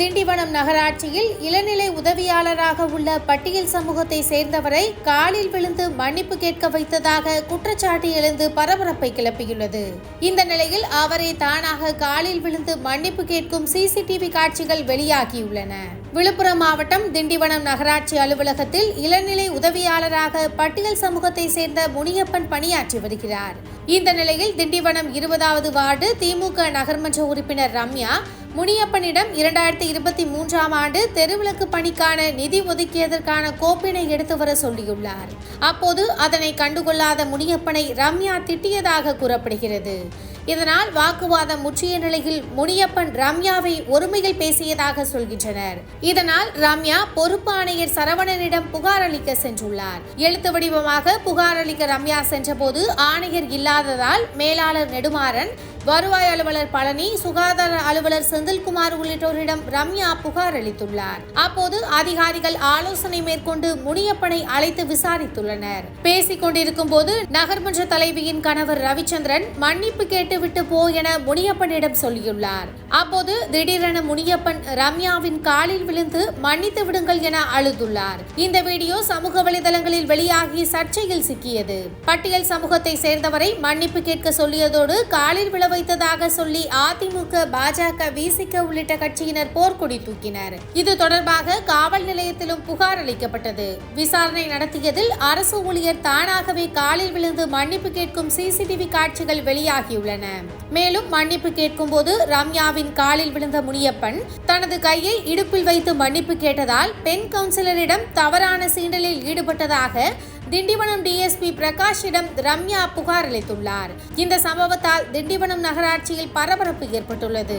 திண்டிவனம் நகராட்சியில் இளநிலை உதவியாளராக உள்ள பட்டியல் சமூகத்தை சேர்ந்தவரை காலில் விழுந்து மன்னிப்பு கேட்க வைத்ததாக குற்றச்சாட்டு எழுந்து பரபரப்பை கிளப்பியுள்ளது. இந்த நிலையில் அவரை தானாக காலில் விழுந்து மன்னிப்பு கேட்கும் சிசிடிவி காட்சிகள் வெளியாகியுள்ளன. விழுப்புரம் மாவட்டம் திண்டிவனம் நகராட்சி அலுவலகத்தில் இளநிலை உதவியாளராக பட்டியல் சமூகத்தை சேர்ந்த முனியப்பன் பணியாற்றி வருகிறார். இந்த நிலையில் திண்டிவனம் இருபதாவது வார்டு திமுக நகர்மன்ற உறுப்பினர் ரம்யா முனியப்பனிடம் இரண்டாயிரத்தி இருபத்தி மூன்றாம் ஆண்டு தெருவிளக்கு பணிக்கான நிதி ஒதுக்கியதற்கான கோப்பினை எடுத்து வர சொல்லியுள்ளார். அப்போது அதனை கண்டுகொள்ளாத முனியப்பனை ரம்யா திட்டியதாக கூறப்படுகிறது. இதனால் வாக்குவாதம் முற்றிய நிலையில் முனியப்பன் ரம்யாவை ஒருமையில் பேசியதாக சொல்கின்றனர். இதனால் ரம்யா பொறுப்பு ஆணையர் சரவணனிடம் புகார் அளிக்க சென்றுள்ளார். எழுத்து வடிவமாக புகார் அளிக்க ரம்யா சென்றபோது ஆணையர் இல்லாததால் மேலாளர் நெடுமாறன் வருவாய் அலுவலர் பழனி சுகாதார அலுவலர் செந்தில்குமார் உள்ளிட்டோரிடம் ரம்யா புகார் அளித்துள்ளார். அப்போது அதிகாரிகள் ஆலோசனை மேற்கொண்டு முனியப்பனை அழைத்து விசாரித்துள்ளனர். பேசிக் கொண்டிருக்கும் போது நகர்மன்ற தலைவியின் கணவர் ரவிச்சந்திரன் மன்னிப்பு கேட்டுவிட்டு போ என முனியப்பனிடம் சொல்லியுள்ளார். அப்போது திடீரென முனியப்பன் ரம்யாவின் காலில் விழுந்து மன்னித்து விடுங்கள் என அழுதுள்ளார். இந்த வீடியோ சமூக வலைதளங்களில் வெளியாகி சர்ச்சையில் சிக்கியது. பட்டியல் சமூகத்தை சேர்ந்தவரை மன்னிப்பு கேட்க சொல்லியதோடு காலில் விழவை வைத்ததாக சொல்லி அதிமுக பாஜக விசிக உள்ளிட்ட கட்சியினர் போர்க்கொடி தூக்கினர். இது தொடர்பாக காவல் நிலையத்திலும் புகார் அளிக்கப்பட்டது. விசாரணை நடத்தியதில் அரசு ஊழியர் தானாகவே காலில் விழுந்து மன்னிப்பு கேட்கும் சிசிடிவி காட்சிகள் வெளியாகியுள்ளன. மேலும் மன்னிப்பு கேட்கும் போது ரம்யாவின் காலில் விழுந்த முனியப்பன் தனது கையை இடுப்பில் வைத்து மன்னிப்பு கேட்டதால் பெண் கவுன்சிலரிடம் தவறான சீண்டலில் ஈடுபட்டதாக திண்டிவனம் டிஎஸ்பி பிரகாஷிடம் ரம்யா புகார் அளித்துள்ளார். இந்த சம்பவத்தால் திண்டிவனம் நகராட்சியில் பரபரப்பு ஏற்பட்டுள்ளது.